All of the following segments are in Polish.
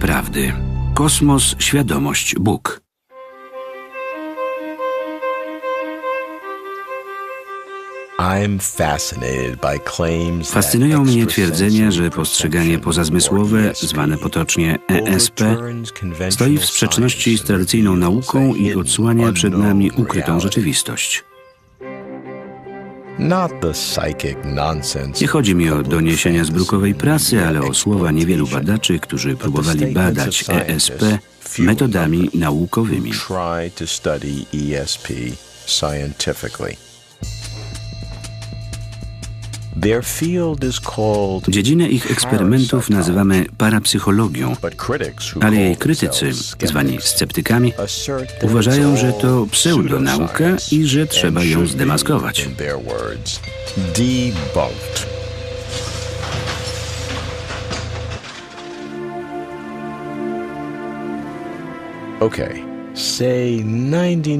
Prawdy. Kosmos, świadomość, Bóg. Fascynują mnie twierdzenia, że postrzeganie pozazmysłowe, zwane potocznie ESP, stoi w sprzeczności z tradycyjną nauką i odsłania przed nami ukrytą rzeczywistość. Nie chodzi mi o doniesienia z brukowej prasy, ale o słowa niewielu badaczy, którzy próbowali badać ESP metodami naukowymi. Dziedzinę ich eksperymentów nazywamy parapsychologią, ale jej krytycy, zwani sceptykami, uważają, że to pseudonauka i że trzeba ją zdemaskować. Okay.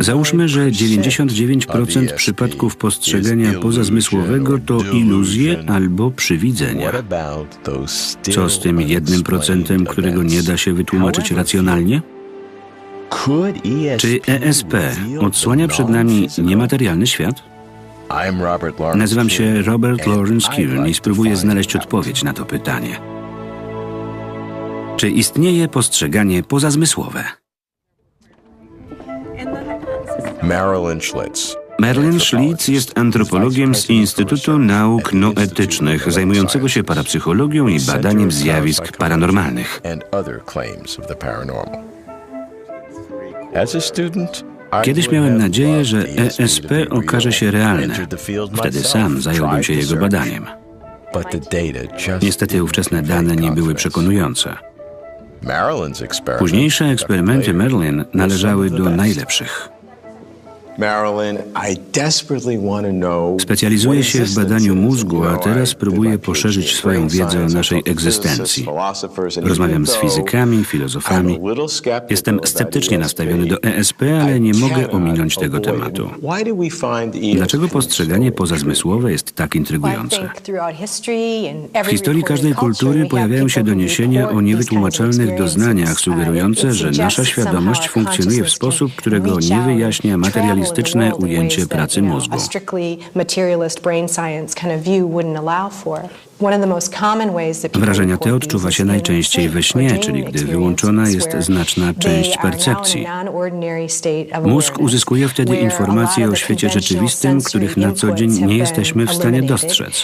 Załóżmy, że 99% przypadków postrzegania pozazmysłowego to iluzje albo przywidzenia. Co z tym jednym procentem, którego nie da się wytłumaczyć racjonalnie? Czy ESP odsłania przed nami niematerialny świat? Nazywam się Robert Lawrence Kuhn i spróbuję znaleźć odpowiedź na to pytanie. Czy istnieje postrzeganie pozazmysłowe? Marilyn Schlitz. Marilyn Schlitz jest antropologiem z Instytutu Nauk Noetycznych, zajmującego się parapsychologią i badaniem zjawisk paranormalnych. Kiedyś miałem nadzieję, że ESP okaże się realne. Wtedy sam zająłbym się jego badaniem. Niestety ówczesne dane nie były przekonujące. Późniejsze eksperymenty Marilyn należały do najlepszych. Specjalizuję się w badaniu mózgu, a teraz próbuję poszerzyć swoją wiedzę o naszej egzystencji. Rozmawiam z fizykami, filozofami. Jestem sceptycznie nastawiony do ESP, ale nie mogę ominąć tego tematu. Dlaczego postrzeganie pozazmysłowe jest tak intrygujące? W historii każdej kultury pojawiają się doniesienia o niewytłumaczalnych doznaniach, sugerujące, że nasza świadomość funkcjonuje w sposób, którego nie wyjaśnia materializm realistyczne ujęcie pracy mózgu. Wrażenia te odczuwa się najczęściej we śnie, czyli gdy wyłączona jest znaczna część percepcji. Mózg uzyskuje wtedy informacje o świecie rzeczywistym, których na co dzień nie jesteśmy w stanie dostrzec.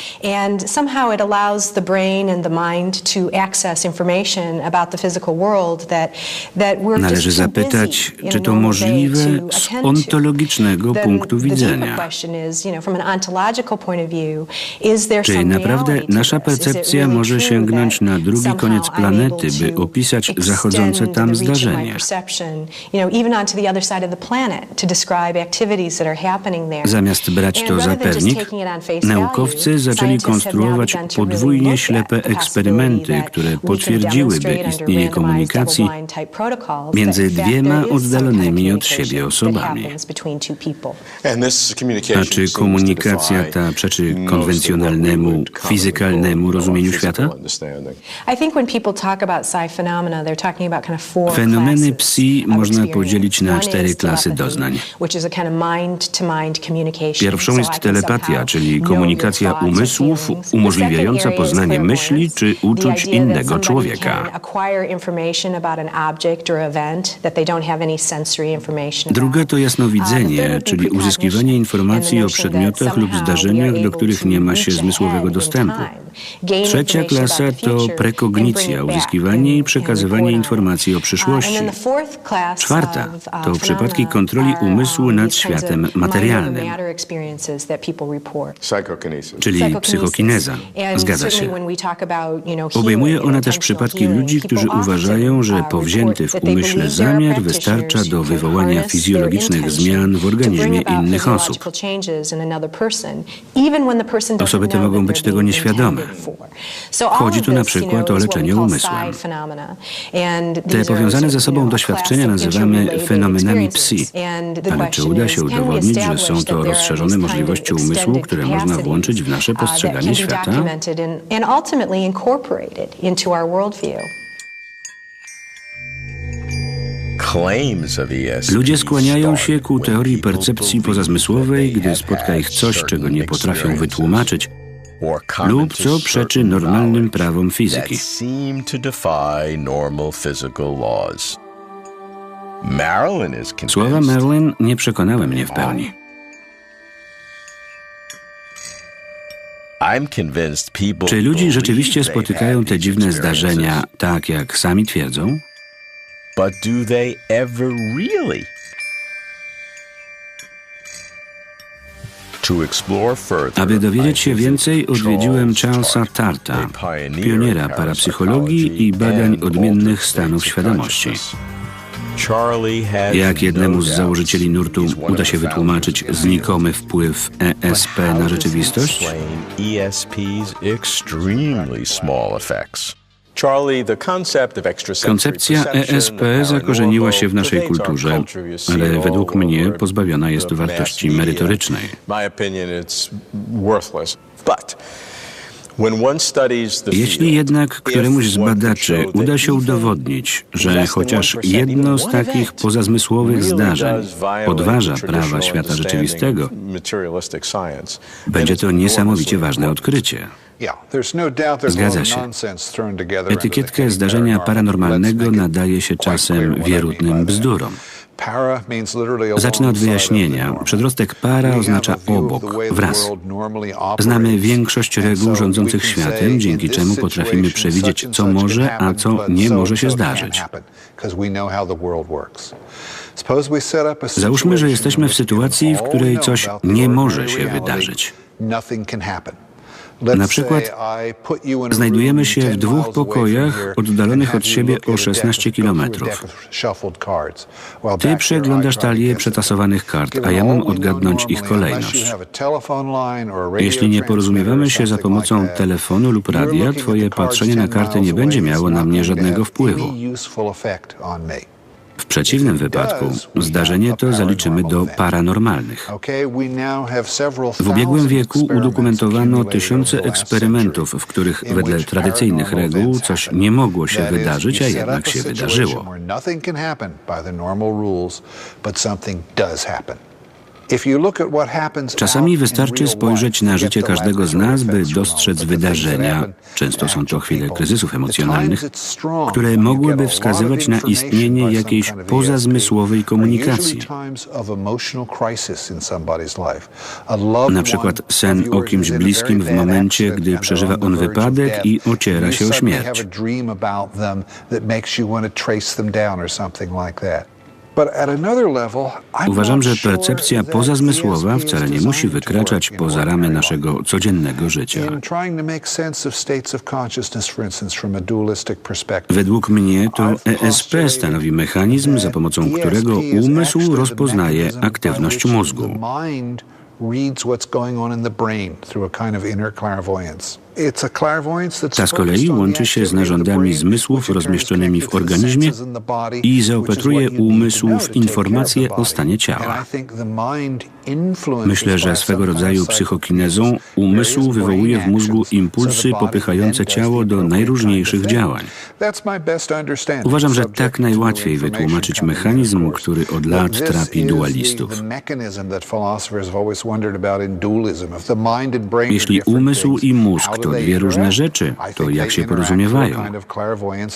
Należy zapytać, czy to możliwe z ontologicznego punktu widzenia. Czy naprawdę nasza percepcja może sięgnąć na drugi koniec planety, by opisać zachodzące tam zdarzenie. Zamiast brać to za pewnik, naukowcy zaczęli konstruować podwójnie ślepe eksperymenty, które potwierdziłyby istnienie komunikacji między dwiema oddalonymi od siebie osobami. A czy komunikacja ta przeczy konwencjonalnemu, fizykalnemu rozumieniu świata? Fenomeny psi można podzielić na cztery klasy doznań. Pierwszą jest telepatia, czyli komunikacja umysłów umożliwiająca poznanie myśli czy uczuć innego człowieka. Druga to jasnowidzenie, czyli uzyskiwanie informacji o przedmiotach lub zdarzeniach, do których nie ma się zmysłowego dostępu. Trzecia klasa to prekognicja, uzyskiwanie i przekazywanie informacji o przyszłości. Czwarta to przypadki kontroli umysłu nad światem materialnym, czyli psychokineza. Zgadza się. Obejmuje ona też przypadki ludzi, którzy uważają, że powzięty w umyśle zamiar wystarcza do wywołania fizjologicznych zmian w organizmie innych osób. Osoby te mogą być tego nieświadome. Chodzi tu na przykład o leczenie umysłem. Te powiązane ze sobą doświadczenia nazywamy fenomenami psi, ale czy uda się udowodnić, że są to rozszerzone możliwości umysłu, które można włączyć w nasze postrzeganie świata? ESP Ludzie skłaniają się ku teorii percepcji pozazmysłowej, gdy spotka ich coś, czego nie potrafią wytłumaczyć, lub co przeczy normalnym prawom fizyki. Marilyn Słowa Merlin nie przekonały mnie w pełni. Czy ludzi rzeczywiście spotykają te dziwne zdarzenia tak, jak sami twierdzą? Aby dowiedzieć się więcej, odwiedziłem Charles Charlesa Tart, Tarta, pioniera parapsychologii i badań odmiennych stanów świadomości. Jak jednemu no z doubt założycieli nurtu uda się wytłumaczyć znikomy wpływ ESP na rzeczywistość? Koncepcja ESP zakorzeniła się w naszej kulturze, ale według mnie pozbawiona jest wartości merytorycznej. Jeśli jednak któremuś z badaczy uda się udowodnić, że chociaż jedno z takich pozazmysłowych zdarzeń podważa prawa świata rzeczywistego, będzie to niesamowicie ważne odkrycie. Zgadza się. Etykietkę zdarzenia paranormalnego nadaje się czasem wierutnym bzdurom. Zacznę od wyjaśnienia. Przedrostek para oznacza obok, wraz. Znamy większość reguł rządzących światem, dzięki czemu potrafimy przewidzieć, co może, a co nie może się zdarzyć. Załóżmy, że jesteśmy w sytuacji, w której coś nie może się wydarzyć. Na przykład znajdujemy się w dwóch pokojach oddalonych od siebie o 16 kilometrów. Ty przeglądasz talię przetasowanych kart, a ja mam odgadnąć ich kolejność. Jeśli nie porozumiewamy się za pomocą telefonu lub radia, twoje patrzenie na karty nie będzie miało na mnie żadnego wpływu. W przeciwnym wypadku zdarzenie to zaliczymy do paranormalnych. W ubiegłym wieku udokumentowano tysiące eksperymentów, w których wedle tradycyjnych reguł coś nie mogło się wydarzyć, a jednak się wydarzyło. Czasami wystarczy spojrzeć na życie każdego z nas, by dostrzec wydarzenia, często są to chwile kryzysów emocjonalnych, które mogłyby wskazywać na istnienie jakiejś pozazmysłowej komunikacji. Na przykład sen o kimś bliskim w momencie, gdy przeżywa on wypadek i ociera się o śmierć. Uważam, że percepcja pozazmysłowa wcale nie musi wykraczać poza ramy naszego codziennego życia. Według mnie to ESP stanowi mechanizm, za pomocą którego umysł rozpoznaje aktywność mózgu. Ta z kolei łączy się z narządami zmysłów rozmieszczonymi w organizmie i zaopatruje umysł w informacje o stanie ciała. Myślę, że swego rodzaju psychokinezą umysł wywołuje w mózgu impulsy popychające ciało do najróżniejszych działań. Uważam, że tak najłatwiej wytłumaczyć mechanizm, który od lat trapi dualistów. Jeśli umysł i mózg to dwie różne rzeczy, to jak się porozumiewają?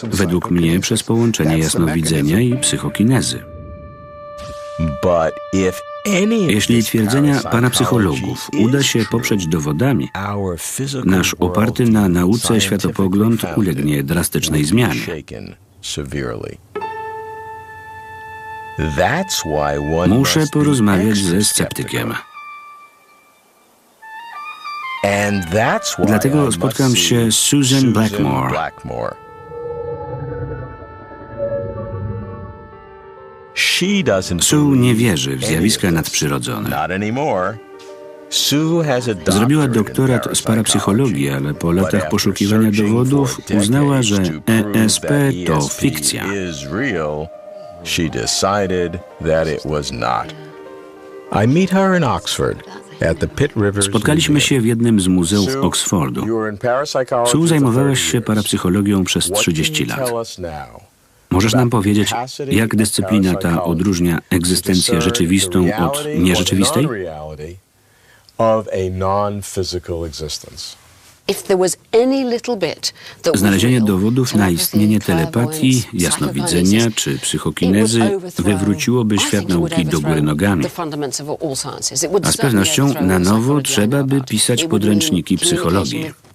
Według mnie przez połączenie jasnowidzenia i psychokinezy. Jeśli twierdzenia parapsychologów uda się poprzeć dowodami, nasz oparty na nauce światopogląd ulegnie drastycznej zmianie. Muszę porozmawiać ze sceptykiem. Dlatego spotkam się z Susan Blackmore. Sue nie wierzy w zjawiska nadprzyrodzone. Zrobiła doktorat z parapsychologii, ale po latach poszukiwania dowodów uznała, że ESP to fikcja. Spotkaliśmy się w jednym z muzeów Oxfordu. Sue zajmowałaś się parapsychologią przez 30 lat. Możesz nam powiedzieć, jak dyscyplina ta odróżnia egzystencję rzeczywistą od nierzeczywistej? Of a non-physical existence. Znalezienie dowodów na istnienie telepatii, jasnowidzenia czy psychokinezy wywróciłoby świat nauki do góry nogami. A z pewnością na nowo trzeba by pisać podręczniki psychologii.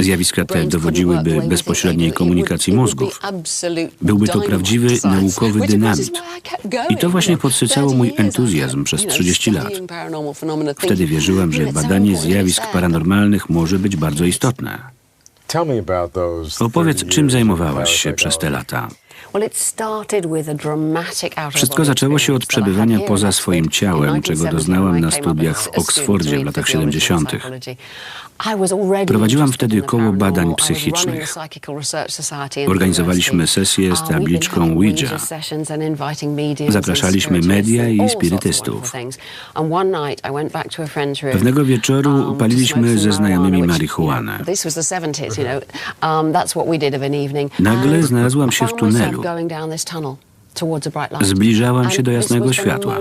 Zjawiska te dowodziłyby bezpośredniej komunikacji mózgów. Byłby to prawdziwy naukowy dynamit. I to właśnie podsycało mój entuzjazm przez 30 lat. Wtedy wierzyłam, że badanie zjawisk paranormalnych może być bardzo istotne. Opowiedz, czym zajmowałaś się przez te lata? Wszystko zaczęło się od przebywania poza swoim ciałem, czego doznałam na studiach w Oksfordzie w latach 70. Prowadziłam wtedy koło badań psychicznych. Organizowaliśmy sesje z tabliczką Ouija. Zapraszaliśmy media i spirytystów. Pewnego wieczoru paliliśmy ze znajomymi marihuanę. Nagle znalazłam się w tunelu. Zbliżałam się do jasnego światła.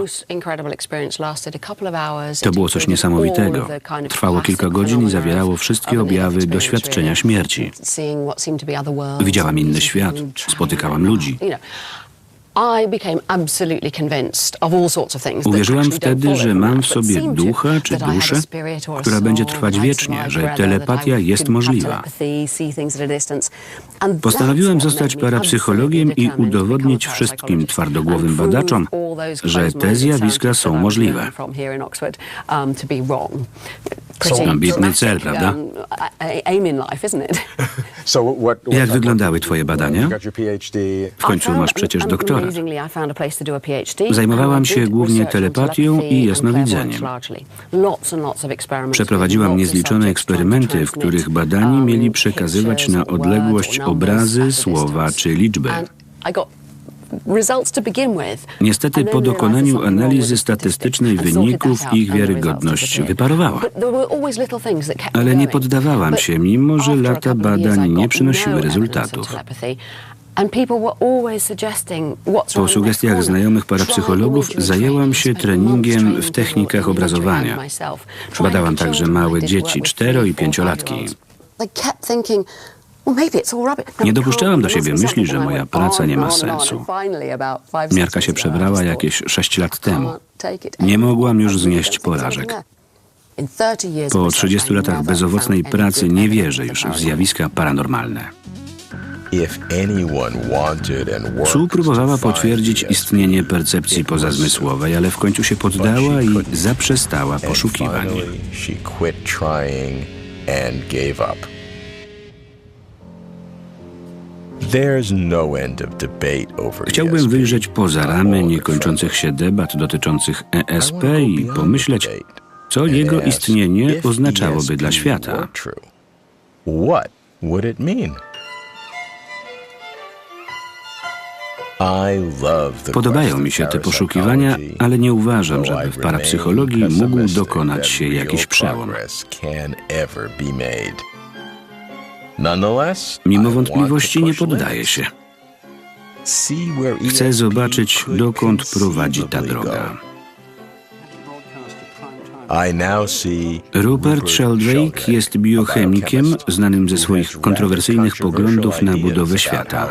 To było coś niesamowitego. Trwało kilka godzin i zawierało wszystkie objawy doświadczenia śmierci. Widziałam inny świat, spotykałam ludzi. Uwierzyłam wtedy, że mam w sobie ducha czy duszę, która będzie trwać wiecznie, że telepatia jest możliwa. Postanowiłem zostać parapsychologiem i udowodnić wszystkim twardogłowym badaczom, że te zjawiska są możliwe. Ambitny cel, prawda? Jak wyglądały twoje badania? W końcu masz przecież doktorat. Zajmowałam się głównie telepatią i jasnowidzeniem. Przeprowadziłam niezliczone eksperymenty, w których badani mieli przekazywać na odległość obrazy, słowa czy liczby. Niestety po dokonaniu analizy statystycznej wyników ich wiarygodność wyparowała. Ale nie poddawałam się, mimo że lata badań nie przynosiły rezultatów. Po sugestiach znajomych parapsychologów zajęłam się treningiem w technikach obrazowania. Badałam także małe dzieci, cztero i pięciolatki. Nie dopuszczałam do siebie myśli, że moja praca nie ma sensu. Miarka się przebrała jakieś sześć lat temu. Nie mogłam już znieść porażek. Po 30 latach bezowocnej pracy nie wierzę już w zjawiska paranormalne. Sue próbowała potwierdzić istnienie percepcji pozazmysłowej, ale w końcu się poddała i zaprzestała poszukiwań. No Chciałbym wyjrzeć poza ramy niekończących się debat dotyczących ESP i pomyśleć, co jego istnienie oznaczałoby dla świata. What would it mean? Podobają mi się te poszukiwania, ale nie uważam, żeby w parapsychologii mógł dokonać się jakiś przełom. Mimo wątpliwości nie poddaję się. Chcę zobaczyć, dokąd prowadzi ta droga. Rupert Sheldrake jest biochemikiem znanym ze swoich kontrowersyjnych poglądów na budowę świata.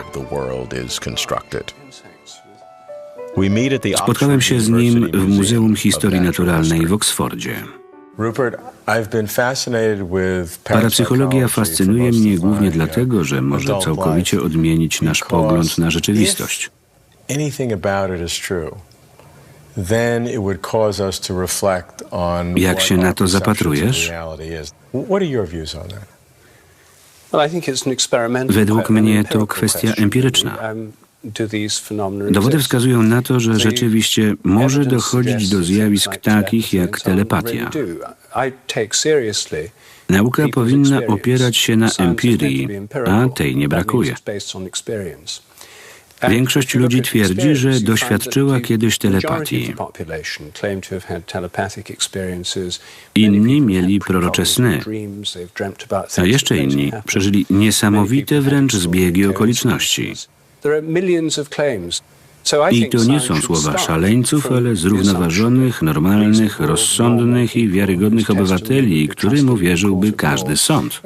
Spotkałem się z nim w Muzeum Historii Naturalnej w Oksfordzie. Parapsychologia fascynuje mnie głównie dlatego, że może całkowicie odmienić nasz pogląd na rzeczywistość. Jak się na to zapatrujesz? Według mnie to kwestia empiryczna. Dowody wskazują na to, że rzeczywiście może dochodzić do zjawisk takich jak telepatia. Nauka powinna opierać się na empirii, a tej nie brakuje. Większość ludzi twierdzi, że doświadczyła kiedyś telepatii. Inni mieli prorocze sny, a jeszcze inni przeżyli niesamowite wręcz zbiegi okoliczności. I to nie są słowa szaleńców, ale zrównoważonych, normalnych, rozsądnych i wiarygodnych obywateli, którym uwierzyłby każdy sąd.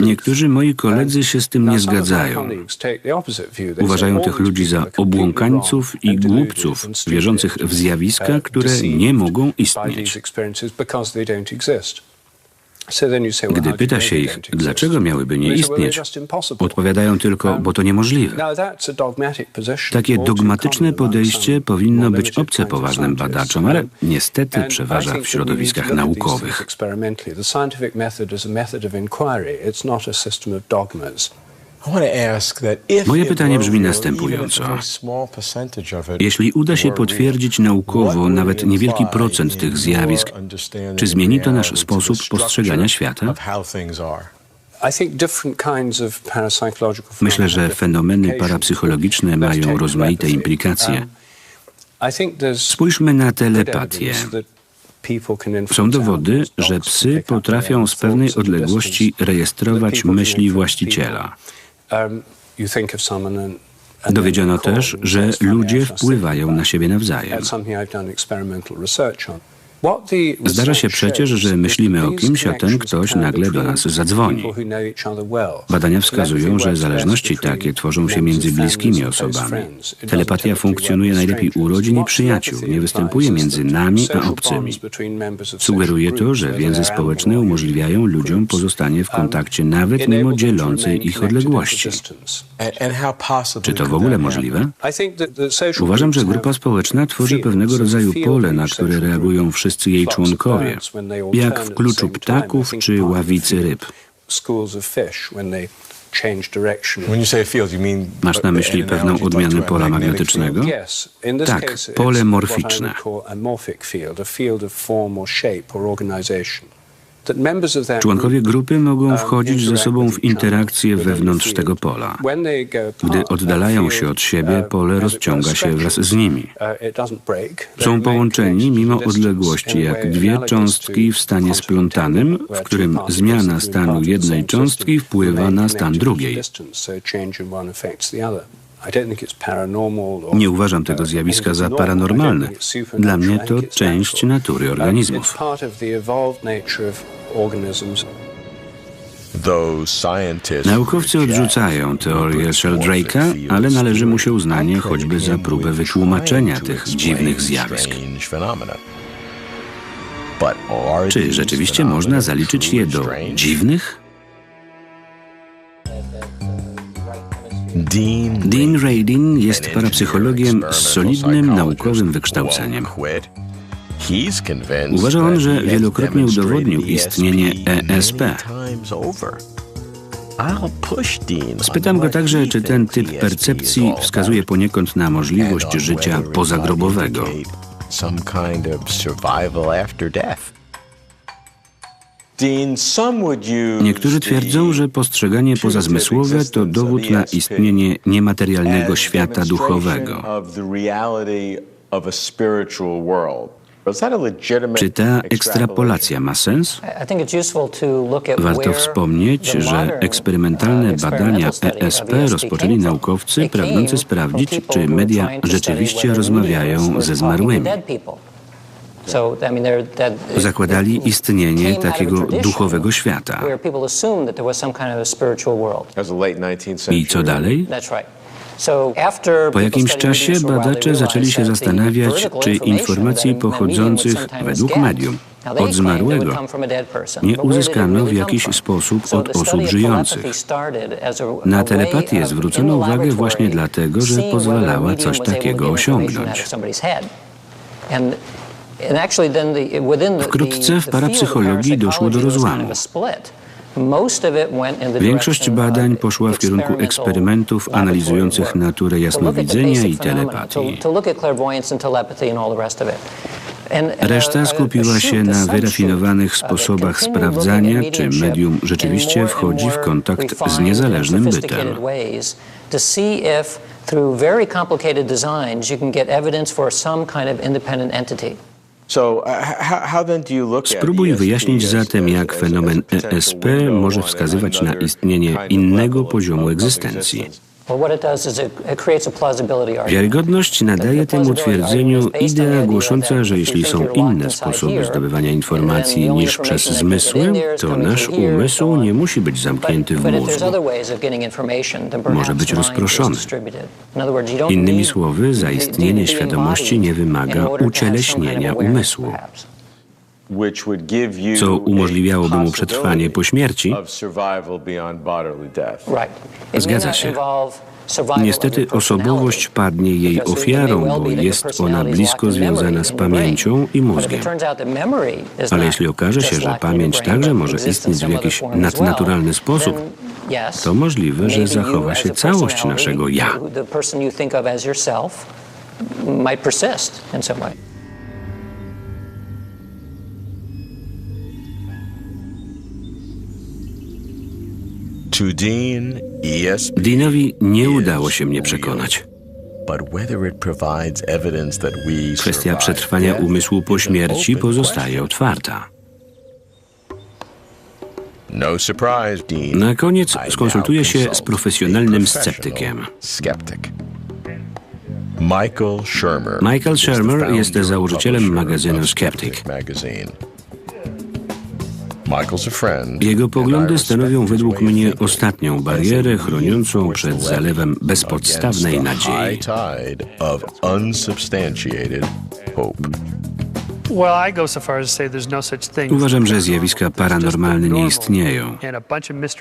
Niektórzy moi koledzy się z tym nie zgadzają. Uważają tych ludzi za obłąkańców i głupców, wierzących w zjawiska, które nie mogą istnieć. Gdy pyta się ich, dlaczego miałyby nie istnieć, odpowiadają tylko, bo to niemożliwe. Takie dogmatyczne podejście powinno być obce poważnym badaczom, ale niestety przeważa w środowiskach naukowych. Moje pytanie brzmi następująco. Jeśli uda się potwierdzić naukowo nawet niewielki procent tych zjawisk, czy zmieni to nasz sposób postrzegania świata? Myślę, że fenomeny parapsychologiczne mają rozmaite implikacje. Spójrzmy na telepatię. Są dowody, że psy potrafią z pewnej odległości rejestrować myśli właściciela. Dowiedziono też, że ludzie wpływają na siebie nawzajem. Zdarza się przecież, że myślimy o kimś, a ten ktoś nagle do nas zadzwoni. Badania wskazują, że zależności takie tworzą się między bliskimi osobami. Telepatia funkcjonuje najlepiej u rodzin i przyjaciół, nie występuje między nami a obcymi. Sugeruje to, że więzy społeczne umożliwiają ludziom pozostanie w kontakcie nawet mimo dzielącej ich odległości. Czy to w ogóle możliwe? Uważam, że grupa społeczna tworzy pewnego rodzaju pole, na które reagują wszyscy wszyscy jej członkowie, jak w kluczu ptaków czy ławicy ryb. Masz na myśli pewną odmianę pola magnetycznego? Tak, pole morficzne. Członkowie grupy mogą wchodzić ze sobą w interakcję wewnątrz tego pola. Gdy oddalają się od siebie, pole rozciąga się wraz z nimi. Są połączeni mimo odległości jak dwie cząstki w stanie splątanym, w którym zmiana stanu jednej cząstki wpływa na stan drugiej. Nie uważam tego zjawiska za paranormalne. Dla mnie to część natury organizmów. Naukowcy odrzucają teorię Sheldrake'a, ale należy mu się uznanie choćby za próbę wytłumaczenia tych dziwnych zjawisk. Czy rzeczywiście można zaliczyć je do dziwnych? Dean Radin jest parapsychologiem z solidnym naukowym wykształceniem. Uważa on, że wielokrotnie udowodnił istnienie ESP. Spytam go także, czy ten typ percepcji wskazuje poniekąd na możliwość życia pozagrobowego. Niektórzy twierdzą, że postrzeganie pozazmysłowe to dowód na istnienie niematerialnego świata duchowego. Czy ta ekstrapolacja ma sens? Warto wspomnieć, że eksperymentalne badania ESP rozpoczęli naukowcy pragnący sprawdzić, czy media rzeczywiście rozmawiają ze zmarłymi. Zakładali istnienie takiego duchowego świata. I co dalej? Po jakimś czasie badacze zaczęli się zastanawiać, czy informacji pochodzących, według medium, od zmarłego nie uzyskano w jakiś sposób od osób żyjących. Na telepatię zwrócono uwagę właśnie dlatego, że pozwalała coś takiego osiągnąć. Wkrótce w parapsychologii doszło do rozłamu. Większość badań poszła w kierunku eksperymentów analizujących naturę jasnowidzenia i telepatii. Reszta skupiła się na wyrafinowanych sposobach sprawdzania, czy medium rzeczywiście wchodzi w kontakt z niezależnym bytem. Through very complicated designs, you can get evidence for some kind of independent entity. Spróbuj wyjaśnić zatem, jak fenomen ESP może wskazywać na istnienie innego poziomu egzystencji. Wiarygodność nadaje temu twierdzeniu idea głosząca, że jeśli są inne sposoby zdobywania informacji niż przez zmysły, to nasz umysł nie musi być zamknięty w mózgu. Może być rozproszony. Innymi słowy, zaistnienie świadomości nie wymaga ucieleśnienia umysłu co umożliwiałoby mu przetrwanie po śmierci? Zgadza się. Niestety osobowość padnie jej ofiarą, bo jest ona blisko związana z pamięcią i mózgiem. Ale jeśli okaże się, że pamięć także może istnieć w jakiś nadnaturalny sposób, to możliwe, że zachowa się całość naszego ja. Deanowi nie udało się mnie przekonać. Kwestia przetrwania umysłu po śmierci pozostaje otwarta. Na koniec skonsultuję się z profesjonalnym sceptykiem. Michael Shermer jest założycielem magazynu Skeptic. Jego poglądy stanowią według mnie ostatnią barierę chroniącą przed zalewem bezpodstawnej nadziei. Uważam, że zjawiska paranormalne nie istnieją.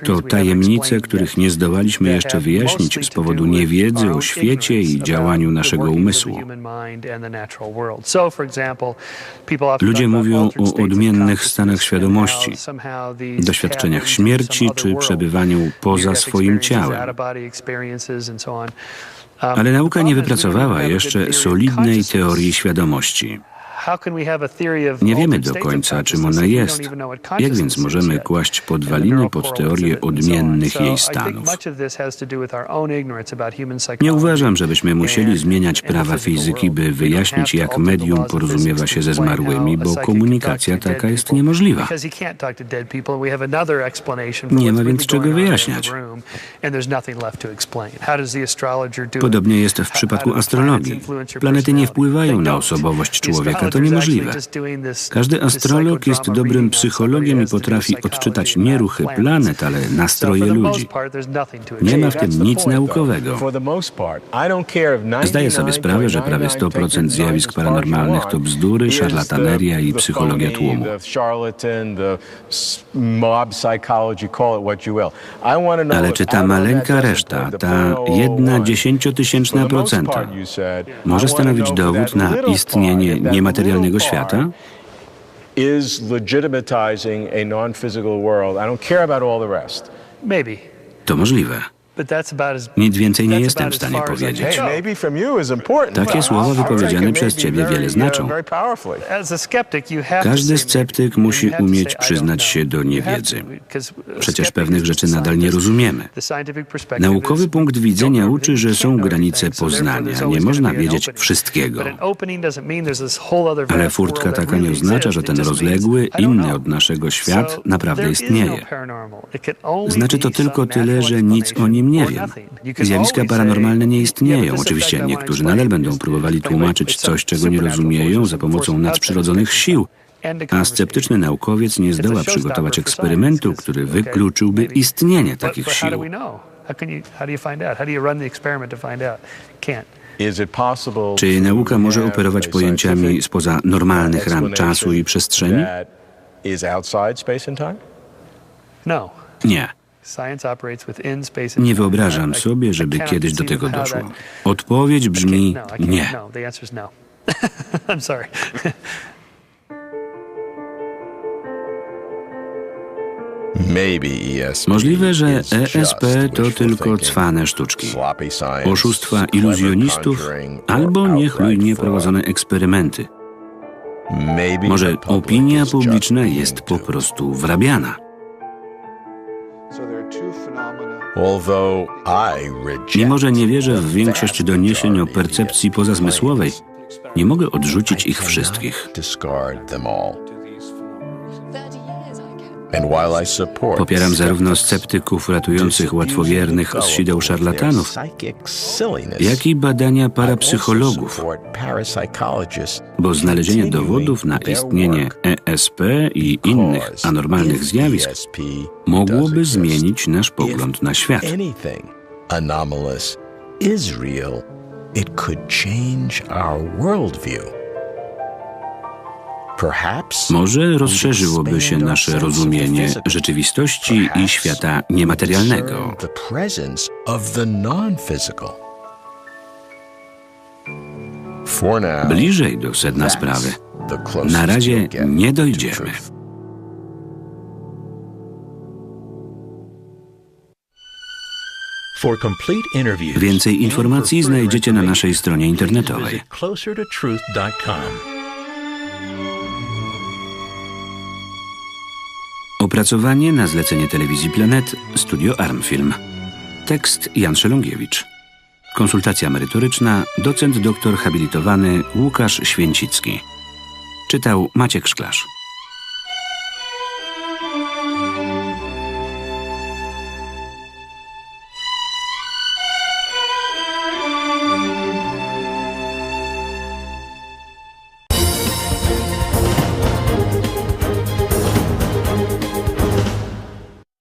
To tajemnice, których nie zdołaliśmy jeszcze wyjaśnić z powodu niewiedzy o świecie i działaniu naszego umysłu. Ludzie mówią o odmiennych stanach świadomości, doświadczeniach śmierci czy przebywaniu poza swoim ciałem. Ale nauka nie wypracowała jeszcze solidnej teorii świadomości. Nie wiemy do końca, czym ona jest. Jak więc możemy kłaść podwaliny pod teorię odmiennych jej stanów? Nie uważam, żebyśmy musieli zmieniać prawa fizyki, by wyjaśnić, jak medium porozumiewa się ze zmarłymi, bo komunikacja taka jest niemożliwa. Nie ma więc czego wyjaśniać. Podobnie jest w przypadku astrologii. Planety nie wpływają na osobowość człowieka, to niemożliwe. Każdy astrolog jest dobrym psychologiem i potrafi odczytać nie ruchy planet, ale nastroje ludzi. Nie ma w tym nic naukowego. Zdaję sobie sprawę, że prawie 100% zjawisk paranormalnych to bzdury, szarlataneria i psychologia tłumu. Ale czy ta maleńka reszta, ta jedna dziesięciotysięczna procenta, może stanowić dowód na istnienie niematerialnego świata? To możliwe. Nic więcej nie jestem w stanie powiedzieć. Takie słowa wypowiedziane przez ciebie wiele znaczą. Każdy sceptyk musi umieć przyznać się do niewiedzy. Przecież pewnych rzeczy nadal nie rozumiemy. Naukowy punkt widzenia uczy, że są granice poznania. Nie można wiedzieć wszystkiego. Ale furtka taka nie oznacza, że ten rozległy, inny od naszego świat naprawdę istnieje. Znaczy to tylko tyle, że nic o nim nie wiem. Zjawiska paranormalne nie istnieją. Oczywiście niektórzy nadal będą próbowali tłumaczyć coś, czego nie rozumieją za pomocą nadprzyrodzonych sił, a sceptyczny naukowiec nie zdoła przygotować eksperymentu, który wykluczyłby istnienie takich sił. Czy nauka może operować pojęciami spoza normalnych ram czasu i przestrzeni? Nie. Nie wyobrażam sobie, żeby kiedyś do tego doszło. Odpowiedź brzmi nie. Możliwe, że ESP to tylko cwane sztuczki, oszustwa iluzjonistów albo niechlujnie prowadzone eksperymenty. Maybe Może opinia publiczna jest po prostu wrabiana. Mimo, że nie wierzę w większość doniesień o percepcji pozazmysłowej, nie mogę odrzucić ich wszystkich. Popieram zarówno sceptyków ratujących łatwowiernych z sideł szarlatanów, jak i badania parapsychologów, bo znalezienie dowodów na istnienie ESP i innych anormalnych zjawisk mogłoby zmienić nasz pogląd na świat. It could change our worldview. Może rozszerzyłoby się nasze rozumienie rzeczywistości i świata niematerialnego. Bliżej do sedna sprawy na razie nie dojdziemy. Więcej informacji znajdziecie na naszej stronie internetowej. Opracowanie na zlecenie telewizji Planet Studio Armfilm. Tekst Jan Szelongiewicz. Konsultacja merytoryczna docent doktor habilitowany Łukasz Święcicki. Czytał Maciek Szklarz.